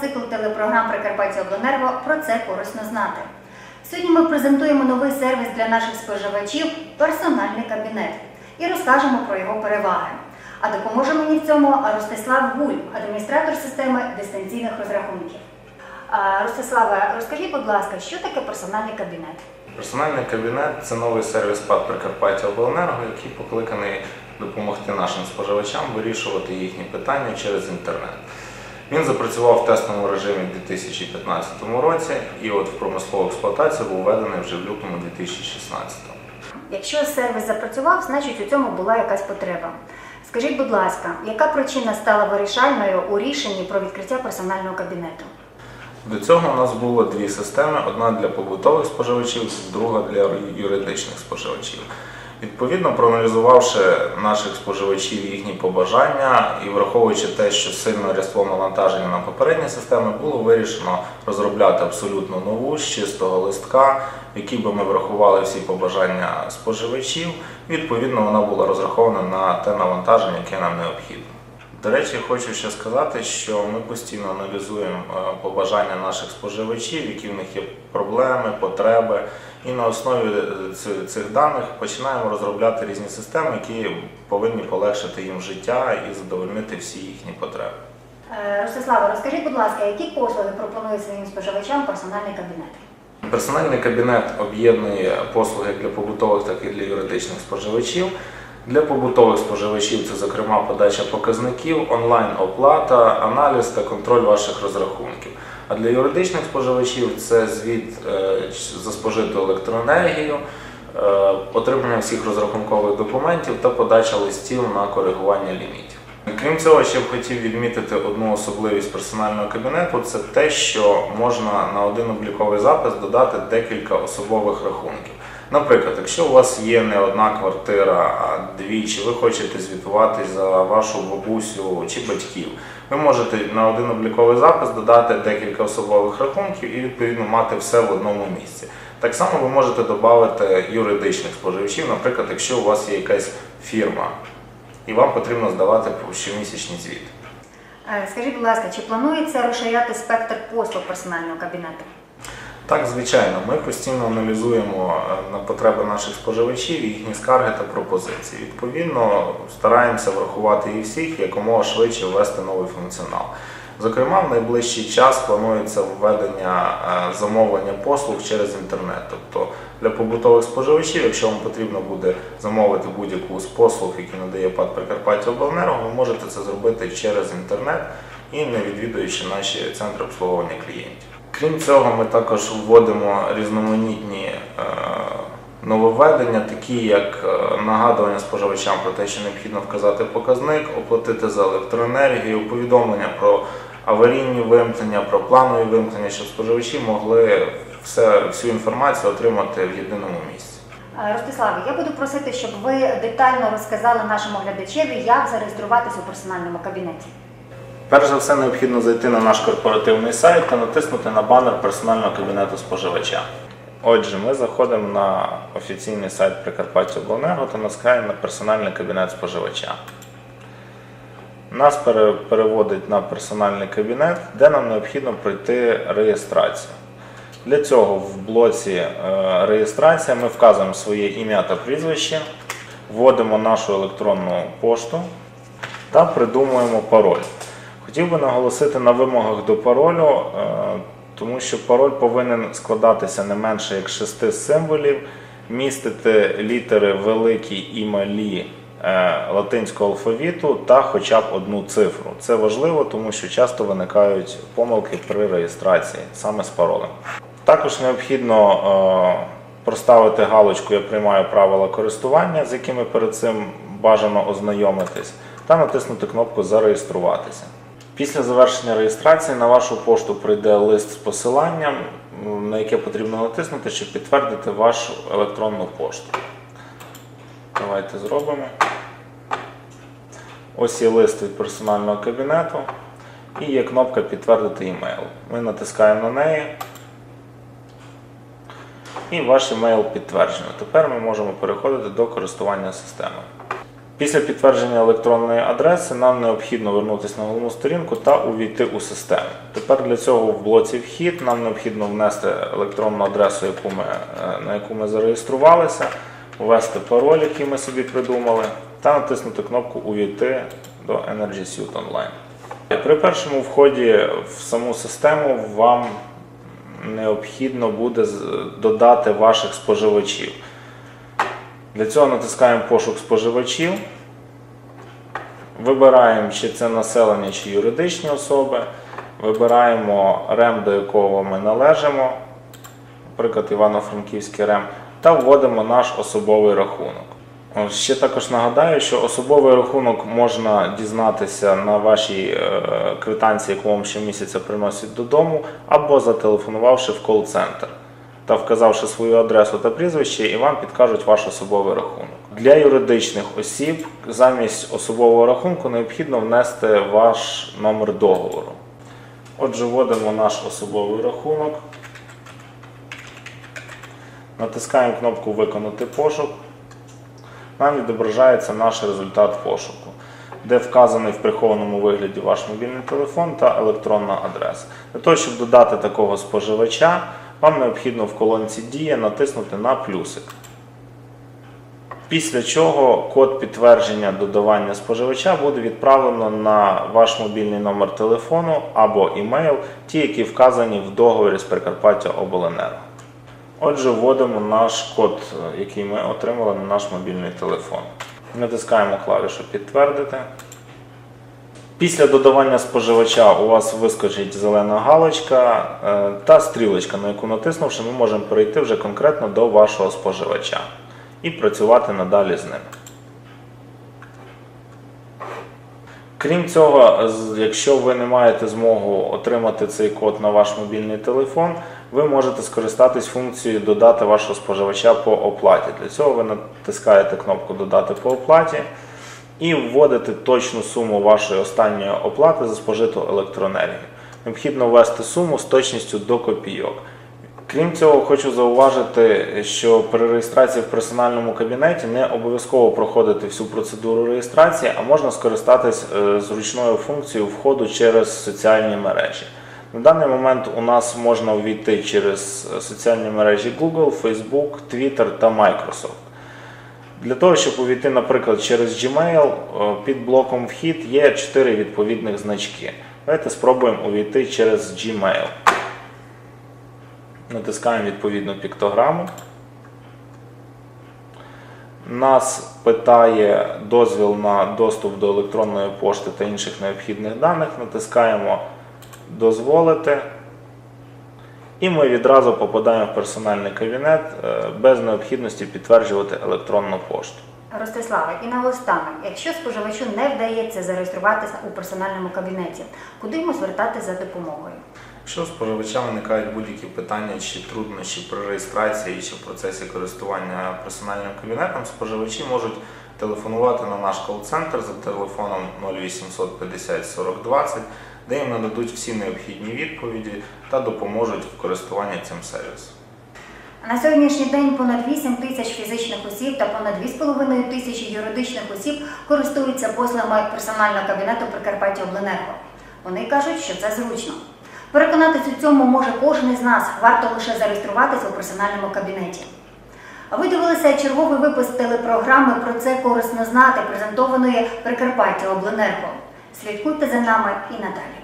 цикл телепрограм Прикарпаття Обленерго про це корисно знати. Сьогодні ми презентуємо новий сервіс для наших споживачів персональний кабінет і розкажемо про його переваги. А допоможе мені в цьому Ростислав Гуль, адміністратор системи дистанційних розрахунків. Ростиславе, розкажіть, будь ласка, що таке персональний кабінет? Персональний кабінет це новий сервіс ПАД Прикарпаття Обленерго, який покликаний допомогти нашим споживачам вирішувати їхні питання через інтернет. Він запрацював в тестовому режимі у 2015 році і от в промислову експлуатацію був введений вже в лютому 2016. Якщо сервіс запрацював, значить у цьому була якась потреба. Скажіть, будь ласка, яка причина стала вирішальною у рішенні про відкриття персонального кабінету? До цього у нас було дві системи: одна для побутових споживачів, друга для юридичних споживачів. Відповідно, проаналізувавши наших споживачів їхні побажання і враховуючи те, що сильно рясло навантаження на попередні системи, було вирішено розробляти абсолютно нову з чистого листка, в якій би ми врахували всі побажання споживачів. Відповідно, вона була розрахована на те навантаження, яке нам необхідно. До речі, хочу ще сказати, що ми постійно аналізуємо е, побажання наших споживачів, які в них є проблеми, потреби, і на основі е, цих даних починаємо розробляти різні системи, які повинні полегшити їм життя і задовольнити всі їхні потреби. Е, Ростиславе, розкажіть, будь ласка, які послуги пропонує своїм споживачам персональний кабінет? Персональний кабінет об'єднує послуги як для побутових, так і для юридичних споживачів. Для побутових споживачів це, зокрема, подача показників, онлайн-оплата, аналіз та контроль ваших розрахунків. А для юридичних споживачів це звіт е, за спожиту електроенергію, е, отримання всіх розрахункових документів та подача листів на коригування лімітів. Крім цього, ще б хотів відмітити одну особливість персонального кабінету це те, що можна на один обліковий запис додати декілька особових рахунків. Наприклад, якщо у вас є не одна квартира, а дві, чи ви хочете звітувати за вашу бабусю чи батьків, ви можете на один обліковий запис додати декілька особових рахунків і відповідно мати все в одному місці. Так само ви можете додати юридичних споживачів, наприклад, якщо у вас є якась фірма і вам потрібно здавати щомісячні звіти. Е, Скажіть, будь ласка, чи планується розширяти спектр послуг персонального кабінету? Так, звичайно, ми постійно аналізуємо е, на потреби наших споживачів, їхні скарги та пропозиції. Відповідно, стараємося врахувати їх всіх якомога швидше ввести новий функціонал. Зокрема, в найближчий час планується введення е, замовлення послуг через інтернет. Тобто для побутових споживачів, якщо вам потрібно буде замовити будь-яку з послуг, які надає ПАД Прикарпаття Обленерго, ви можете це зробити через інтернет і не відвідуючи наші центри обслуговування клієнтів. Крім цього, ми також вводимо різноманітні е, нововведення, такі як е, нагадування споживачам про те, що необхідно вказати показник, оплатити за електроенергію, повідомлення про аварійні вимкнення, про планові вимкнення, щоб споживачі могли все, всю інформацію отримати в єдиному місці. Е, Ростиславе, я буду просити, щоб ви детально розказали нашому глядачеві, як зареєструватися у персональному кабінеті. Перш за все, необхідно зайти на наш корпоративний сайт та натиснути на банер персонального кабінету споживача. Отже, ми заходимо на офіційний сайт Прикарпаття Обленерго та натискаємо на персональний кабінет споживача. Нас переводить на персональний кабінет, де нам необхідно пройти реєстрацію. Для цього в блоці е, реєстрація ми вказуємо своє ім'я та прізвище, вводимо нашу електронну пошту та придумуємо пароль. Хотів би наголосити на вимогах до паролю, е, тому що пароль повинен складатися не менше як шести символів, містити літери великі і малі е, латинського алфавіту та хоча б одну цифру. Це важливо, тому що часто виникають помилки при реєстрації саме з паролем. Також необхідно е, проставити галочку Я приймаю правила користування, з якими перед цим бажано ознайомитись, та натиснути кнопку Зареєструватися. Після завершення реєстрації на вашу пошту прийде лист з посиланням, на яке потрібно натиснути, щоб підтвердити вашу електронну пошту. Давайте зробимо. Ось є лист від персонального кабінету і є кнопка Підтвердити імейл. Ми натискаємо на неї. І ваш емейл підтверджено. Тепер ми можемо переходити до користування системою. Після підтвердження електронної адреси нам необхідно вернутися на головну сторінку та увійти у систему. Тепер для цього в блоці вхід нам необхідно внести електронну адресу, яку ми, е, на яку ми зареєструвалися, ввести пароль, який ми собі придумали, та натиснути кнопку Увійти до Energy Suite Online. При першому вході в саму систему вам необхідно буде додати ваших споживачів. Для цього натискаємо пошук споживачів. Вибираємо, чи це населення, чи юридичні особи. Вибираємо РЕМ, до якого ми належимо, наприклад, Івано-Франківський РЕМ, та вводимо наш особовий рахунок. Ще також нагадаю, що особовий рахунок можна дізнатися на вашій е, квитанції, яку вам щомісяця приносять додому, або зателефонувавши в кол-центр та вказавши свою адресу та прізвище, і вам підкажуть ваш особовий рахунок. Для юридичних осіб замість особового рахунку необхідно внести ваш номер договору. Отже, вводимо наш особовий рахунок, натискаємо кнопку Виконати пошук. Нам відображається наш результат пошуку, де вказаний в прихованому вигляді ваш мобільний телефон та електронна адреса. Для того, щоб додати такого споживача, вам необхідно в колонці Дія натиснути на плюсик. Після чого код підтвердження додавання споживача буде відправлено на ваш мобільний номер телефону або імейл, ті, які вказані в договорі з Прикарпаття Обленерго. Отже, вводимо наш код, який ми отримали на наш мобільний телефон. Натискаємо клавішу Підтвердити. Після додавання споживача у вас вискочить зелена галочка е, та стрілочка, на яку натиснувши, ми можемо перейти вже конкретно до вашого споживача і працювати надалі з ним. Крім цього, якщо ви не маєте змогу отримати цей код на ваш мобільний телефон, ви можете скористатись функцією додати вашого споживача по оплаті. Для цього ви натискаєте кнопку Додати по оплаті і вводите точну суму вашої останньої оплати за спожиту електроенергію. Необхідно ввести суму з точністю до копійок. Крім цього, хочу зауважити, що при реєстрації в персональному кабінеті не обов'язково проходити всю процедуру реєстрації, а можна скористатись е, зручною функцією входу через соціальні мережі. На даний момент у нас можна увійти через е, соціальні мережі Google, Facebook, Twitter та Microsoft. Для того, щоб увійти, наприклад, через Gmail, е, під блоком вхід є 4 відповідних значки. Давайте спробуємо увійти через Gmail. Натискаємо відповідну піктограму. Нас питає дозвіл на доступ до електронної пошти та інших необхідних даних. Натискаємо Дозволити. І ми відразу попадаємо в персональний кабінет е, без необхідності підтверджувати електронну пошту. Ростиславе, і наостанок, якщо споживачу не вдається зареєструватися у персональному кабінеті, куди йому звертатися за допомогою? Якщо у споживача виникають будь-які питання чи труднощі при реєстрації чи в процесі користування персональним кабінетом, споживачі можуть телефонувати на наш кол-центр за телефоном 0800 50 40 20, де їм нададуть всі необхідні відповіді та допоможуть в користуванні цим сервісом. На сьогоднішній день понад 8 тисяч фізичних осіб та понад 2,5 тисячі юридичних осіб користуються послугами персонального кабінету Прикарпаття Обленерго. Вони кажуть, що це зручно. Переконатись у цьому може кожен із нас, варто лише зареєструватися у персональному кабінеті. Ви дивилися черговий випуск телепрограми про це корисно знати, презентованої Прикарпаття Обленерго. Слідкуйте за нами і надалі.